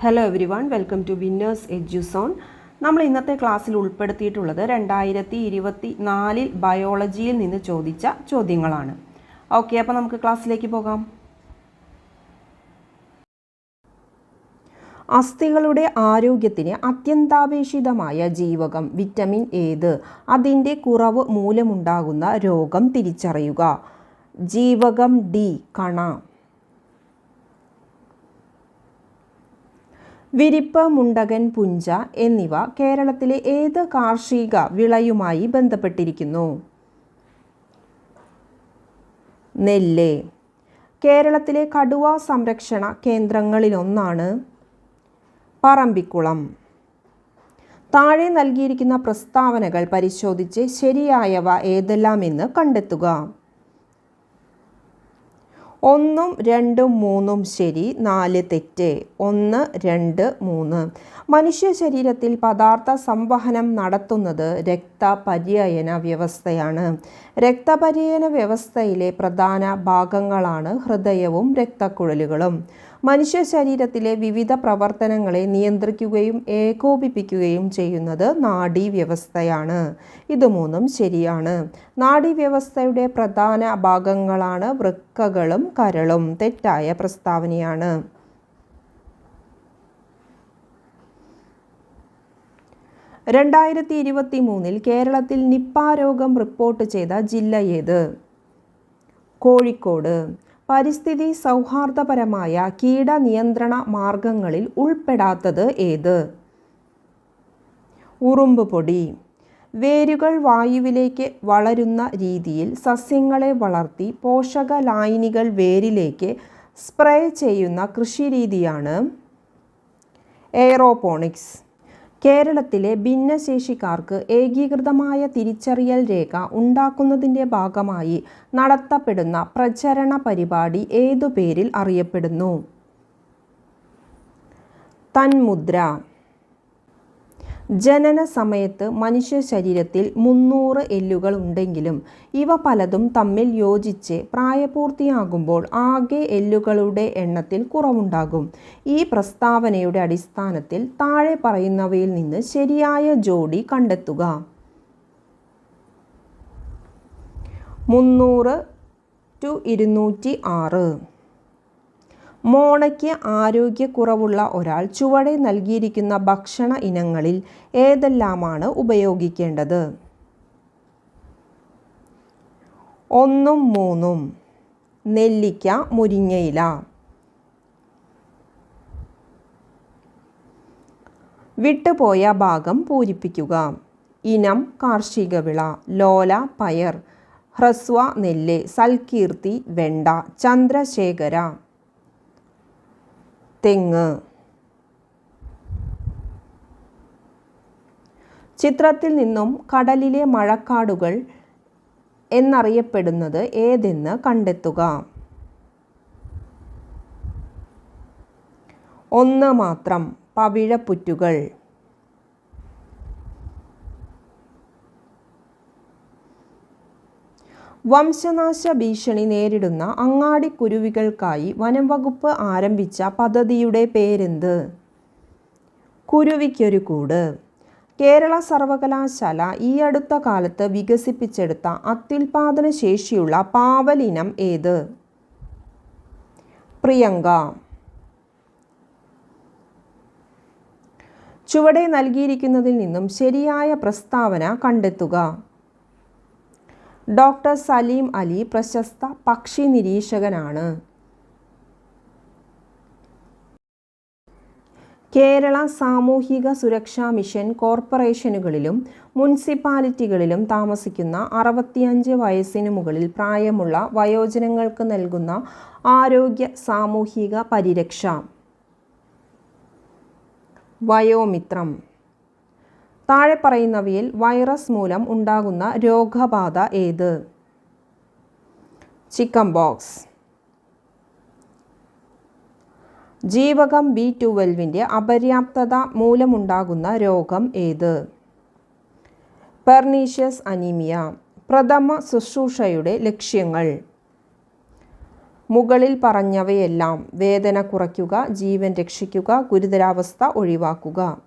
Hello everyone welcome to winners Eduzone നമ്മൾ ഇന്നത്തെ ക്ലാസ്സിൽ ഉൾപ്പെടുത്തിയിട്ടുള്ളത് രണ്ടായിരത്തി ഇരുപത്തി നാലിൽ ബയോളജിയിൽ നിന്ന് ചോദിച്ച ചോദ്യങ്ങളാണ്. ഓക്കെ അപ്പോൾ നമുക്ക് ക്ലാസ്സിലേക്ക് പോകാം. അസ്ഥികളുടെ ആരോഗ്യത്തിന് അത്യന്താപേക്ഷിതമായ ജീവകം വിറ്റമിൻ ഏത്? അതിന്റെ കുറവ് മൂലമുണ്ടാകുന്ന രോഗം തിരിച്ചറിയുക. ജീവകം ഡി കണ. വിരിപ്പ് മുണ്ടകൻ പുഞ്ച എന്നിവ കേരളത്തിലെ ഏത് കാർഷിക വിളയുമായി ബന്ധപ്പെട്ടിരിക്കുന്നു? നെല്ല്. കേരളത്തിലെ കടുവ സംരക്ഷണ കേന്ദ്രങ്ങളിലൊന്നാണ് പറമ്പിക്കുളം. താഴെ നൽകിയിരിക്കുന്ന പ്രസ്താവനകൾ പരിശോധിച്ച് ശരിയായവ ഏതെല്ലാമെന്ന് കണ്ടെത്തുക. ഒന്നും രണ്ടും മൂന്നും ശരി നാല് തെറ്റ്. ഒന്ന് രണ്ട് മൂന്ന്. മനുഷ്യ ശരീരത്തിൽ പദാർത്ഥ സംവഹനം നടത്തുന്നത് രക്തപര്യയന വ്യവസ്ഥയാണ്. രക്തപര്യയന വ്യവസ്ഥയിലെ പ്രധാന ഭാഗങ്ങളാണ് ഹൃദയവും രക്തക്കുഴലുകളും. മനുഷ്യ ശരീരത്തിലെ വിവിധ പ്രവർത്തനങ്ങളെ നിയന്ത്രിക്കുകയും ഏകോപിപ്പിക്കുകയും ചെയ്യുന്നത് നാഡീവ്യവസ്ഥയാണ്. ഇത് മൂന്നും ശരിയാണ്. നാഡീവ്യവസ്ഥയുടെ പ്രധാന ഭാഗങ്ങളാണ് വൃക്കകളും കരളും. തെറ്റായ പ്രസ്താവനയാണ്. രണ്ടായിരത്തി ഇരുപത്തി മൂന്നിൽ കേരളത്തിൽ നിപ്പ രോഗം റിപ്പോർട്ട് ചെയ്ത ജില്ല ഏത്? കോഴിക്കോട്. പരിസ്ഥിതി സൗഹാർദ്ദപരമായ കീടനിയന്ത്രണ മാർഗങ്ങളിൽ ഉൾപ്പെടാത്തത് ഏത്? ഉറുമ്പ് പൊടി. വേരുകൾ വായുവിലേക്ക് വളരുന്ന രീതിയിൽ സസ്യങ്ങളെ വളർത്തി പോഷക ലായനികൾ വേരിലേക്ക് സ്പ്രേ ചെയ്യുന്ന കൃഷിരീതിയാണ് എയറോപോണിക്സ്. കേരളത്തിലെ ഭിന്നശേഷിക്കാർക്ക് ഏകീകൃതമായ തിരിച്ചറിയൽ രേഖ ഉണ്ടാക്കുന്നതിന്റെ ഭാഗമായി നടത്തപ്പെടുന്ന പ്രചരണ പരിപാടി ഏതു പേരിൽ അറിയപ്പെടുന്നു? തന്മുദ്ര ജനന സമയത്ത് മനുഷ്യ ശരീരത്തിൽ മുന്നൂറ് എല്ലുകൾ ഉണ്ടെങ്കിലും ഇവ പലതും തമ്മിൽ യോജിച്ച് പ്രായപൂർത്തിയാകുമ്പോൾ ആകെ എല്ലുകളുടെ എണ്ണത്തിൽ കുറവുണ്ടാകും. ഈ പ്രസ്താവനയുടെ അടിസ്ഥാനത്തിൽ താഴെ പറയുന്നവയിൽ നിന്ന് ശരിയായ ജോഡി കണ്ടെത്തുക. മുന്നൂറ് ടു ഇരുന്നൂറ്റി ആറ്. മോണയ്ക്ക് ആരോഗ്യക്കുറവുള്ള ഒരാൾ ചുവടെ നൽകിയിരിക്കുന്ന ഭക്ഷണ ഇനങ്ങളിൽ ഏതെല്ലാമാണ് ഉപയോഗിക്കേണ്ടത്? ഒന്നും മൂന്നും. നെല്ലിക്ക മുരിങ്ങയില. വിട്ടുപോയ ഭാഗം പൂരിപ്പിക്കുക. ഇനം കാർഷിക വിള ലോല പയർ ഹ്രസ്വ നെല്ല് സൽകീർത്തി വെണ്ട ചന്ദ്രശേഖര. തെങ്ങ്. ചിത്രത്തിൽ നിന്നും കടലിലെ മഴക്കാടുകൾ എന്നറിയപ്പെടുന്നത് ഏതെന്ന് കണ്ടെത്തുക. ഒന്ന് മാത്രം പവിഴപ്പുറ്റുകൾ. വംശനാശ ഭീഷണി നേരിടുന്ന അങ്ങാടിക്കുരുവികൾക്കായി വനം വകുപ്പ് ആരംഭിച്ച പദ്ധതിയുടെ പേരെന്ത്? കുരുവിക്കൊരു കൂട്. കേരള സർവകലാശാല ഈ അടുത്ത കാലത്ത് വികസിപ്പിച്ചെടുത്ത അത്യുൽപാദന ശേഷിയുള്ള പാവലിനം ഏത്? പ്രിയങ്ക. ചുവടെ നൽകിയിരിക്കുന്നതിൽ നിന്നും ശരിയായ പ്രസ്താവന കണ്ടെത്തുക. ഡോക്ടർ സലീം അലി പ്രശസ്ത പക്ഷി നിരീക്ഷകനാണ്. കേരള സാമൂഹിക സുരക്ഷാ മിഷൻ കോർപ്പറേഷനുകളിലും മുനിസിപ്പാലിറ്റികളിലും താമസിക്കുന്ന അറുപത്തിയഞ്ച് വയസ്സിന് മുകളിൽ പ്രായമുള്ള വയോജനങ്ങൾക്ക് നൽകുന്ന ആരോഗ്യ സാമൂഹിക പരിരക്ഷ. വയോമിത്രം. താഴെ പറയുന്നവയിൽ വൈറസ് മൂലം ഉണ്ടാകുന്ന രോഗബാധ ഏത്? ചിക്കൻ ബോക്സ് ജീവകം ബി ട്വൽവിന്റെ അപര്യാപ്തത മൂലമുണ്ടാകുന്ന രോഗം ഏത്? പെർണീഷ്യസ് അനീമിയ പ്രഥമ ശുശ്രൂഷയുടെ ലക്ഷ്യങ്ങൾ. മുകളിൽ പറഞ്ഞവയെല്ലാം വേദന കുറയ്ക്കുക ജീവൻ രക്ഷിക്കുക ഗുരുതരാവസ്ഥ ഒഴിവാക്കുക.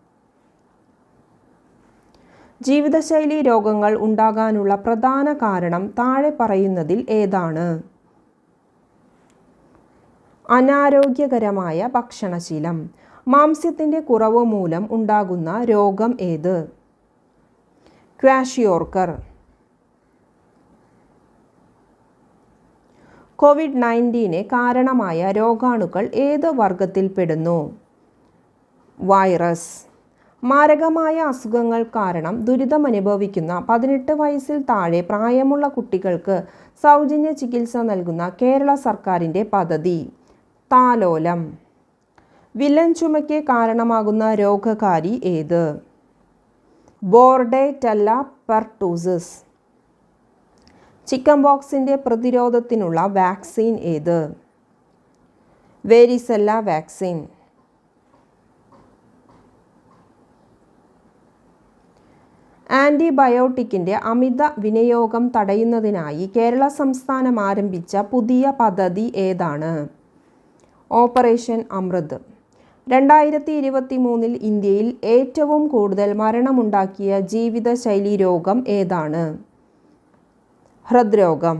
ജീവിതശൈലി രോഗങ്ങൾ ഉണ്ടാകാനുള്ള പ്രധാന കാരണം താഴെ പറയുന്നതിൽ ഏതാണ്? അനാരോഗ്യകരമായ ഭക്ഷണശീലം. മാംസ്യത്തിന്റെ കുറവ് മൂലം ഉണ്ടാകുന്ന രോഗം ഏത്? ക്വാഷിയോർക്കർ. കോവിഡ് നയന്റീന് കാരണമായ രോഗാണുക്കൾ ഏത് വർഗത്തിൽപ്പെടുന്നു? വൈറസ്. മാരകമായ അസുഖങ്ങൾ കാരണം ദുരിതമനുഭവിക്കുന്ന പതിനെട്ട് വയസ്സിൽ താഴെ പ്രായമുള്ള കുട്ടികൾക്ക് സൗജന്യ ചികിത്സ നൽകുന്ന കേരള സർക്കാരിന്റെ പദ്ധതി. താലോലം. വില്ലൻ ചുമയ്ക്ക് കാരണമാകുന്ന രോഗകാരി ഏത്? Bordetella pertussis. ചിക്കൻ ബോക്സിന്റെ പ്രതിരോധത്തിനുള്ള വാക്സിൻ ഏത്? Varicella vaccine. ആന്റിബയോട്ടിക്കിന്റെ അമിത വിനിയോഗം തടയുന്നതിനായി കേരള സംസ്ഥാനം ആരംഭിച്ച പുതിയ പദ്ധതി ഏതാണ്? ഓപ്പറേഷൻ അമൃത്. രണ്ടായിരത്തി ഇരുപത്തി മൂന്നിൽ ഇന്ത്യയിൽ ഏറ്റവും കൂടുതൽ മരണമുണ്ടാക്കിയ ജീവിതശൈലി രോഗം ഏതാണ്? ഹൃദ്രോഗം.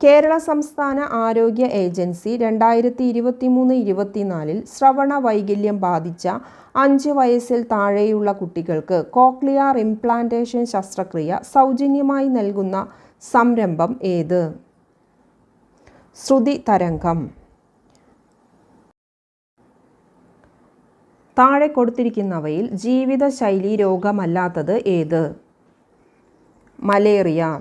കേരള സംസ്ഥാന ആരോഗ്യ ഏജൻസി രണ്ടായിരത്തി ഇരുപത്തി മൂന്ന് ഇരുപത്തിനാലിൽ ശ്രവണ വൈകല്യം ബാധിച്ച അഞ്ച് വയസ്സിൽ താഴെയുള്ള കുട്ടികൾക്ക് കോക്ലിയാർ ഇംപ്ലാന്റേഷൻ ശസ്ത്രക്രിയ സൗജന്യമായി നൽകുന്ന സംരംഭം ഏത്? ശ്രുതി തരംഗം. താഴെ കൊടുത്തിരിക്കുന്നവയിൽ ജീവിതശൈലി രോഗമല്ലാത്തത് ഏത്? മലേറിയ.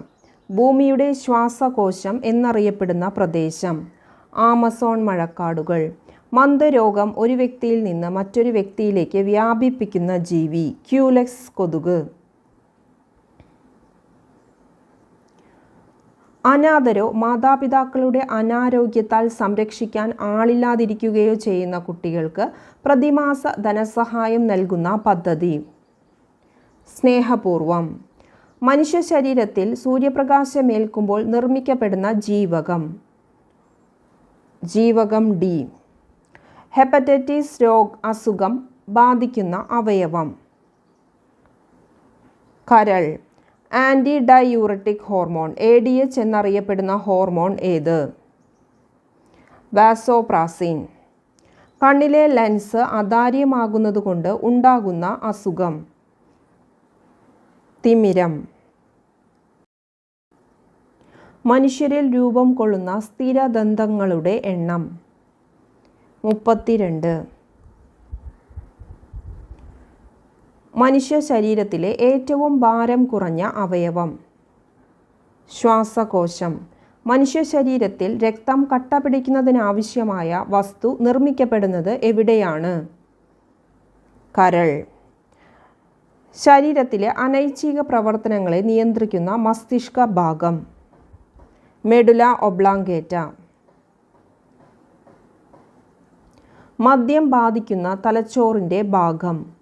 ഭൂമിയുടെ ശ്വാസകോശം എന്നറിയപ്പെടുന്ന പ്രദേശം. ആമസോൺ മഴക്കാടുകൾ. മന്ദരോഗം ഒരു വ്യക്തിയിൽ നിന്ന് മറ്റൊരു വ്യക്തിയിലേക്ക് വ്യാപിപ്പിക്കുന്ന ജീവി ക്യൂലെക്സ് കൊതുക്. അനാഥരോ മാതാപിതാക്കളുടെ അനാരോഗ്യത്താൽ സംരക്ഷിക്കാൻ ആളില്ലാതിരിക്കുകയോ ചെയ്യുന്ന കുട്ടികൾക്ക് പ്രതിമാസ ധനസഹായം നൽകുന്ന പദ്ധതി. സ്നേഹപൂർവം. മനുഷ്യ ശരീരത്തിൽ സൂര്യപ്രകാശമേൽക്കുമ്പോൾ നിർമ്മിക്കപ്പെടുന്ന ജീവകം. ജീവകം ഡി. ഹെപ്പറ്റൈറ്റിസ് രോഗ അസുഖം ബാധിക്കുന്ന അവയവം. കരൾ. Anti diuretic hormone A D H എന്നറിയപ്പെടുന്ന ഹോർമോൺ ഏത്? വാസോപ്രാസിൻ. കണ്ണിലെ ലെൻസ് അതാര്യമാകുന്നതുകൊണ്ട് ഉണ്ടാകുന്ന അസുഖം. തിമിരം. മനുഷ്യരിൽ രൂപം കൊള്ളുന്ന സ്ഥിരദന്തങ്ങളുടെ എണ്ണം. മുപ്പത്തിരണ്ട്. മനുഷ്യ ശരീരത്തിലെ ഏറ്റവും ഭാരം കുറഞ്ഞ അവയവം. ശ്വാസകോശം. മനുഷ്യ ശരീരത്തിൽ രക്തം കട്ട പിടിക്കുന്നതിനാവശ്യമായ വസ്തു നിർമ്മിക്കപ്പെടുന്നത് എവിടെയാണ്? കരൾ. ശരീരത്തിലെ അനൈച്ഛിക പ്രവർത്തനങ്ങളെ നിയന്ത്രിക്കുന്ന മസ്തിഷ്ക ഭാഗം. Medulla oblongata. മദ്യം ബാധിക്കുന്ന തലച്ചോറിന്റെ ഭാഗം.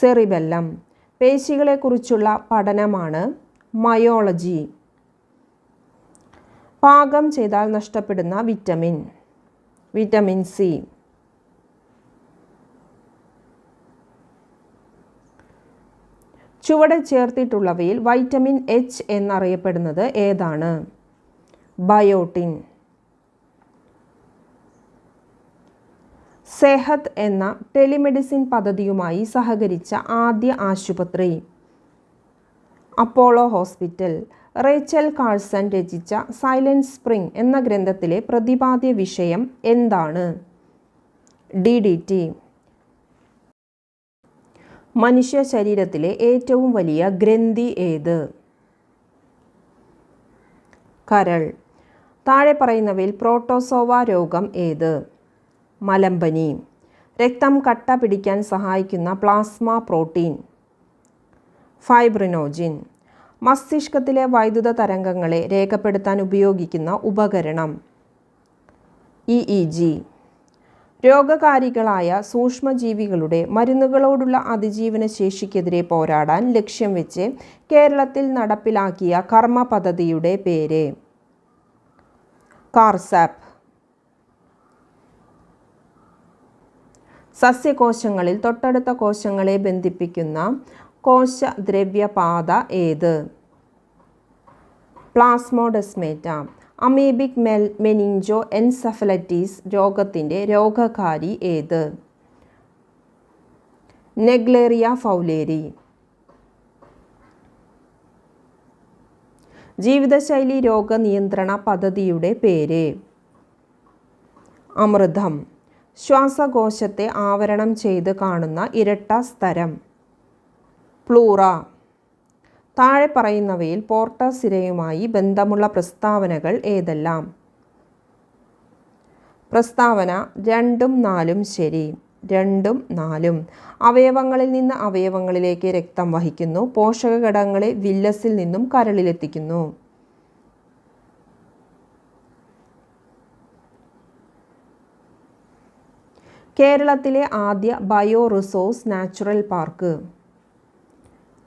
സെറിബെല്ലം. പേശികളെക്കുറിച്ചുള്ള പഠനമാണ് മയോളജി. പാകം ചെയ്താൽ നഷ്ടപ്പെടുന്ന വിറ്റമിൻ. Vitamin C. ചുവടെ ചേർത്തിട്ടുള്ളവയിൽ വൈറ്റമിൻ എച്ച് എന്നറിയപ്പെടുന്നത് ഏതാണ്? ബയോട്ടിൻ. സെഹത്ത് എന്ന ടെലിമെഡിസിൻ പദ്ധതിയുമായി സഹകരിച്ച ആദ്യ ആശുപത്രി. Apollo hospital. റേച്ചൽ കാഴ്സൺ രചിച്ച സൈലൻസ് സ്പ്രിംഗ് എന്ന ഗ്രന്ഥത്തിലെ പ്രതിപാദ്യ വിഷയം എന്താണ്? D D T. മനുഷ്യ ശരീരത്തിലെ ഏറ്റവും വലിയ ഗ്രന്ഥി ഏത്? കരൾ. താഴെ പറയുന്നവയിൽ പ്രോട്ടോസോവ രോഗം ഏത്? മലമ്പനി രക്തം കട്ട പിടിക്കാൻ സഹായിക്കുന്ന പ്ലാസ്മ പ്രോട്ടീൻ. ഫൈബ്രിനോജിൻ. മസ്തിഷ്കത്തിലെ വൈദ്യുത തരംഗങ്ങളെ രേഖപ്പെടുത്താൻ ഉപയോഗിക്കുന്ന ഉപകരണം. E E G. രോഗകാരികളായ സൂക്ഷ്മജീവികളുടെ മരുന്നുകളോടുള്ള അതിജീവന ശേഷിക്കെതിരെ പോരാടാൻ ലക്ഷ്യം വെച്ച് കേരളത്തിൽ നടപ്പിലാക്കിയ കർമ്മ പദ്ധതിയുടെ പേര്. കാർസാപ്പ്. സസ്യകോശങ്ങളിൽ തൊട്ടടുത്ത കോശങ്ങളെ ബന്ധിപ്പിക്കുന്ന കോശദ്രവ്യപാത ഏത്? പ്ലാസ്മോഡസ്മേറ്റ. അമീബിക് മെൽ മെനിഞ്ചോ എൻസഫലറ്റീസ് രോഗത്തിന്റെ രോഗകാരി ഏത്? Naegleria fowleri. ജീവിതശൈലി രോഗനിയന്ത്രണ പദ്ധതിയുടെ പേര്. അമൃതം. ശ്വാസകോശത്തെ ആവരണം ചെയ്ത് കാണുന്ന ഇരട്ട സ്തരം. പ്ലൂറ. താഴെ പറയുന്നവയിൽ പോർട്ടസിരയുമായി ബന്ധമുള്ള പ്രസ്താവനകൾ ഏതെല്ലാം? പ്രസ്താവന രണ്ടും നാലും ശരി രണ്ടും നാലും. അവയവങ്ങളിൽ നിന്ന് അവയവങ്ങളിലേക്ക് രക്തം വഹിക്കുന്നു പോഷക ഘടകങ്ങളെ വില്ലസിൽ നിന്നും കരളിലെത്തിക്കുന്നു. കേരളത്തിലെ ആദ്യ bio resource natural park.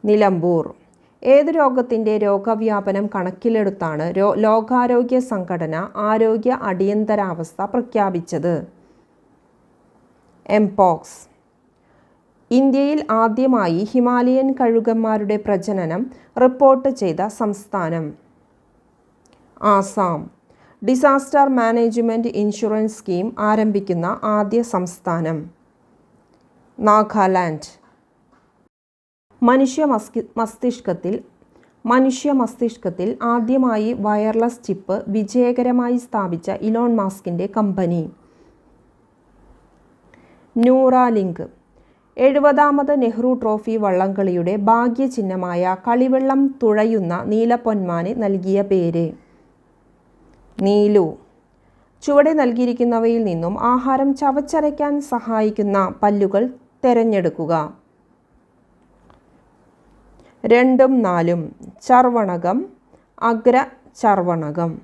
Nilambur. ഏത് രോഗത്തിന്റെ രോഗവ്യാപനം കണക്കിലെടുത്താണ് രോ ലോകാരോഗ്യ സംഘടന ആരോഗ്യ അടിയന്തരാവസ്ഥ പ്രഖ്യാപിച്ചത്? എംപോക്സ് ഇന്ത്യയിൽ ആദ്യമായി ഹിമാലയൻ കഴുകന്മാരുടെ പ്രജനനം റിപ്പോർട്ട് ചെയ്ത സംസ്ഥാനം. Assam. Disaster management insurance scheme ആരംഭിക്കുന്ന ആദ്യ സംസ്ഥാനം. നാഗാലാൻഡ്. മനുഷ്യ മസ്കി മസ്തിഷ്കത്തിൽ മനുഷ്യ മസ്തിഷ്കത്തിൽ ആദ്യമായി വയർലെസ് ചിപ്പ് വിജയകരമായി സ്ഥാപിച്ച ഇലോൺ മാസ്കിന്റെ കമ്പനി. ന്യൂറാലിങ്ക്. എഴുപതാമത് നെഹ്റു ട്രോഫി വള്ളംകളിയുടെ ഭാഗ്യചിഹ്നമായ കളിവെള്ളം തുഴയുന്ന നീലപ്പൊന്മാന് നൽകിയ പേര്. നീലു. ചുവടെ നൽകിയിരിക്കുന്നവയിൽ നിന്നും ആഹാരം ചവച്ചരയ്ക്കാൻ സഹായിക്കുന്ന പല്ലുകൾ തിരഞ്ഞെടുക്കുക. രണ്ടും നാലും. ചർവണകം അഗ്ര ചർവണകം.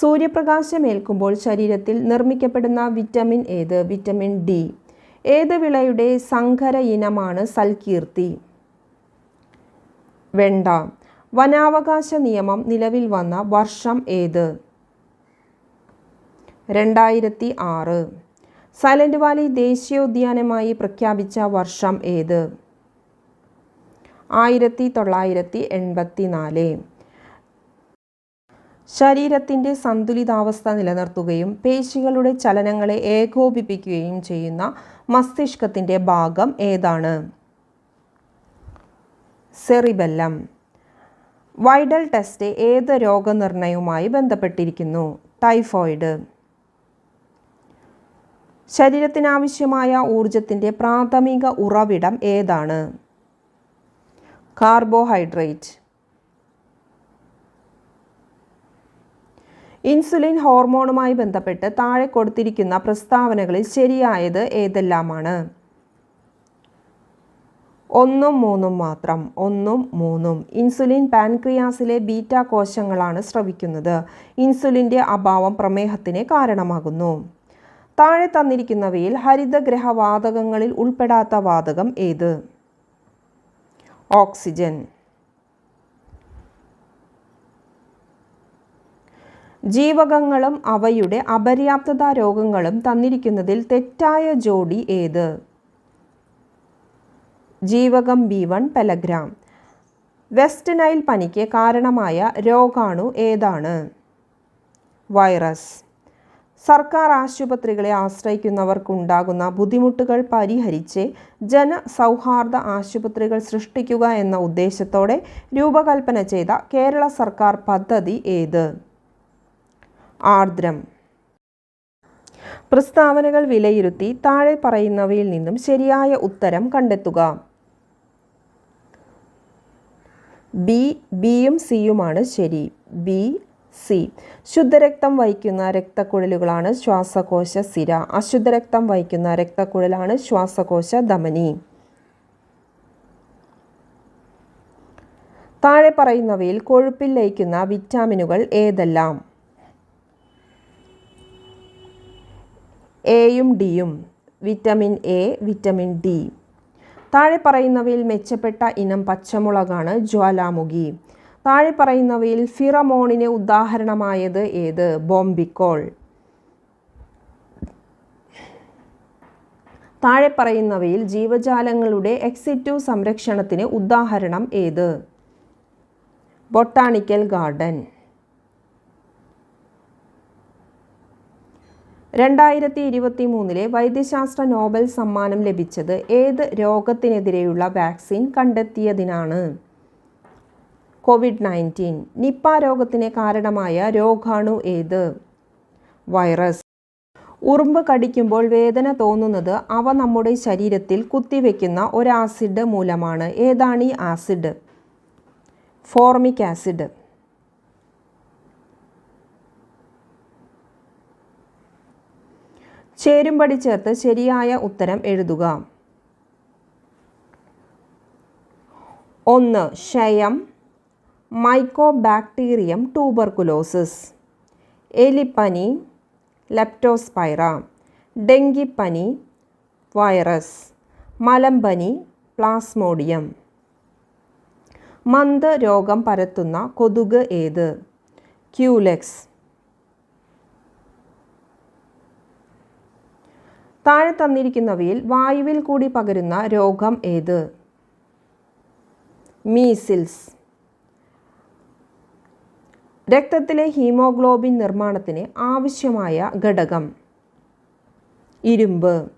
സൂര്യപ്രകാശമേൽക്കുമ്പോൾ ശരീരത്തിൽ നിർമ്മിക്കപ്പെടുന്ന വിറ്റമിൻ ഏത്? Vitamin D. ഏത് വിളയുടെ സങ്കര ഇനമാണ് സൽകീർത്തി? വെണ്ട. വനാവകാശ നിയമം നിലവിൽ വന്ന വർഷം ഏത്? രണ്ടായിരത്തി ആറ് സൈലന്റ് വാലി ദേശീയോദ്യാനമായി പ്രഖ്യാപിച്ച വർഷം ഏത്? ആയിരത്തി തൊള്ളായിരത്തി എൺപത്തി നാല് ശരീരത്തിന്റെ സന്തുലിതാവസ്ഥ നിലനിർത്തുകയും പേശികളുടെ ചലനങ്ങളെ ഏകോപിപ്പിക്കുകയും ചെയ്യുന്ന മസ്തിഷ്കത്തിന്റെ ഭാഗം ഏതാണ്? സെറിബെല്ലം. വൈഡൽ ടെസ്റ്റ് ഏത് രോഗനിർണയവുമായി ബന്ധപ്പെട്ടിരിക്കുന്നു? ടൈഫോയിഡ്. ശരീരത്തിനാവശ്യമായ ഊർജത്തിന്റെ പ്രാഥമിക ഉറവിടം ഏതാണ്? കാർബോഹൈഡ്രേറ്റ്. ഇൻസുലിൻ ഹോർമോണുമായി ബന്ധപ്പെട്ട് താഴെ കൊടുത്തിരിക്കുന്ന പ്രസ്താവനകളിൽ ശരിയായത് ഏതെല്ലാമാണ്? ഒന്നും മൂന്നും മാത്രം ഒന്നും മൂന്നും. ഇൻസുലിൻ പാൻക്രിയാസിലെ ബീറ്റ കോശങ്ങളാണ് സ്രവിക്കുന്നത്. ഇൻസുലിന്റെ അഭാവം പ്രമേഹത്തിന് കാരണമാകുന്നു. താഴെ തന്നിരിക്കുന്നവയിൽ ഹരിതഗ്രഹവാതകങ്ങളിൽ ഉൾപ്പെടാത്ത വാതകം ഏത്? ഓക്സിജൻ. ജീവകങ്ങളും അവയുടെ അപര്യാപ്തത രോഗങ്ങളും തന്നിരിക്കുന്നതിൽ തെറ്റായ ജോഡി ഏത്? ജീവകം ബി വൺ പെലഗ്രാം. വെസ്റ്റ് നൈൽ പനിക്ക് കാരണമായ രോഗാണു ഏതാണ്? വൈറസ്. സർക്കാർ ആശുപത്രികളെ ആശ്രയിക്കുന്നവർക്കുണ്ടാകുന്ന ബുദ്ധിമുട്ടുകൾ പരിഹരിച്ച് ജനസൗഹാർദ്ദ ആശുപത്രികൾ സൃഷ്ടിക്കുക എന്ന ഉദ്ദേശത്തോടെ രൂപകൽപ്പന ചെയ്ത കേരള സർക്കാർ പദ്ധതി ഏത്? ആർദ്രം. പ്രസ്താവനകൾ വിലയിരുത്തി താഴെ പറയുന്നവയിൽ നിന്നും ശരിയായ ഉത്തരം കണ്ടെത്തുക. ബി ബിയും സിയുമാണ് ശരി. B C. ശുദ്ധരക്തം വഹിക്കുന്ന രക്തക്കുഴലുകളാണ് ശ്വാസകോശ സിര. അശുദ്ധരക്തം വഹിക്കുന്ന രക്തക്കുഴലാണ് ശ്വാസകോശ ധമനി. താഴെ പറയുന്നവയിൽ കൊഴുപ്പിൽ ലയിക്കുന്ന വിറ്റാമിനുകൾ ഏതെല്ലാം? എയും ഡിയും. Vitamin A vitamin D. താഴെ പറയുന്നവയിൽ മെച്ചപ്പെട്ട ഇനം പച്ചമുളകാണ് ജ്വാലാമുഖി. താഴെ പറയുന്നവയിൽ ഫിറമോണിന് ഉദാഹരണമായത് ഏത്? ബോംബിക്കോൾ. താഴെ പറയുന്നവയിൽ ജീവജാലങ്ങളുടെ എക്സിറ്റീവ് സംരക്ഷണത്തിന് ഉദാഹരണം ഏത്? Botanical garden. രണ്ടായിരത്തി ഇരുപത്തി മൂന്നിലെ വൈദ്യശാസ്ത്ര നോബൽ സമ്മാനം ലഭിച്ചത് ഏത് രോഗത്തിനെതിരെയുള്ള വാക്സിൻ കണ്ടെത്തിയതിനാണ്? Covid nineteen. നിപ്പ രോഗത്തിന് കാരണമായ രോഗാണു ഏത്? വൈറസ്. ഉറുമ്പ് കടിക്കുമ്പോൾ വേദന തോന്നുന്നത് അവ നമ്മുടെ ശരീരത്തിൽ കുത്തിവെക്കുന്ന ഒരു ആസിഡ് മൂലമാണ്. ഏതാണ് ഈ ആസിഡ്? Formic acid. ചേരുംപടി ചേർത്ത് ശരിയായ ഉത്തരം എഴുതുക. ഒന്ന് ക്ഷയം. മൈക്കോബാക്ടീരിയം ട്യൂബർകുലോസിസ് എലിപ്പനി ലെപ്റ്റോസ്പൈറ. ഡെങ്കിപ്പനി വൈറസ്. മലമ്പനി പ്ലാസ്മോഡിയം. മന്ദ രോഗം പരത്തുന്ന കൊതുക് ഏത്? ക്യൂലെക്സ്. താഴെ തന്നിരിക്കുന്നവയിൽ വായുവിൽ കൂടി പകരുന്ന രോഗം ഏത്? മീസിൽസ്. രക്തത്തിലെ ഹീമോഗ്ലോബിൻ നിർമ്മാണത്തിന് ആവശ്യമായ ഘടകം. ഇരുമ്പ്.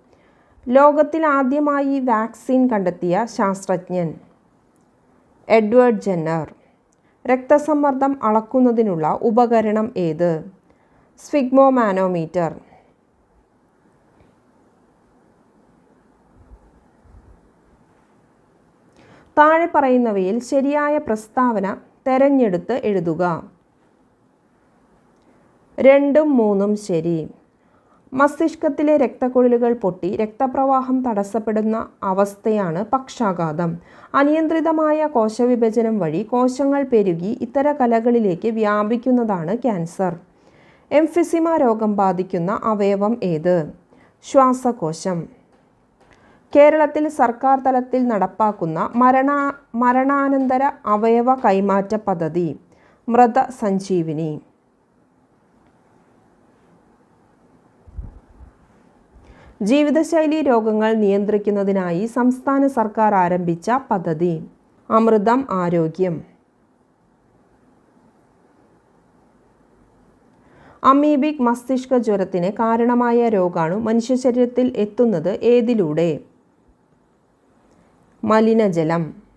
ലോകത്തിൽ ആദ്യമായി വാക്സിൻ കണ്ടെത്തിയ ശാസ്ത്രജ്ഞൻ എഡ്വേർഡ് ജെന്നർ. രക്തസമ്മർദ്ദം അളക്കുന്നതിനുള്ള ഉപകരണം ഏത്? സ്വിഗ്മോമാനോമീറ്റർ താഴെ പറയുന്നവയിൽ ശരിയായ പ്രസ്താവന തെരഞ്ഞെടുത്ത് എഴുതുക. രണ്ടും മൂന്നും ശരി. മസ്തിഷ്കത്തിലെ രക്തക്കുഴലുകൾ പൊട്ടി രക്തപ്രവാഹം തടസ്സപ്പെടുന്ന അവസ്ഥയാണ് പക്ഷാഘാതം. അനിയന്ത്രിതമായ കോശവിഭജനം വഴി കോശങ്ങൾ പെരുകി ഇത്തര കലകളിലേക്ക് വ്യാപിക്കുന്നതാണ് ക്യാൻസർ. എംഫിസിമ രോഗം ബാധിക്കുന്ന അവയവം ഏത്? ശ്വാസകോശം. കേരളത്തിൽ സർക്കാർ തലത്തിൽ നടപ്പാക്കുന്ന മരണ മരണാനന്തര അവയവ കൈമാറ്റ പദ്ധതി മൃത സഞ്ജീവിനി ജീവിതശൈലി രോഗങ്ങൾ നിയന്ത്രിക്കുന്നതിനായി സംസ്ഥാന സർക്കാർ ആരംഭിച്ച പദ്ധതി അമൃതം ആരോഗ്യം. അമീബിക് മസ്തിഷ്ക ജ്വരത്തിന് കാരണമായ രോഗാണു മനുഷ്യ ശരീരത്തിൽ എത്തുന്നത് ഏതിലൂടെ? മലിനജലം.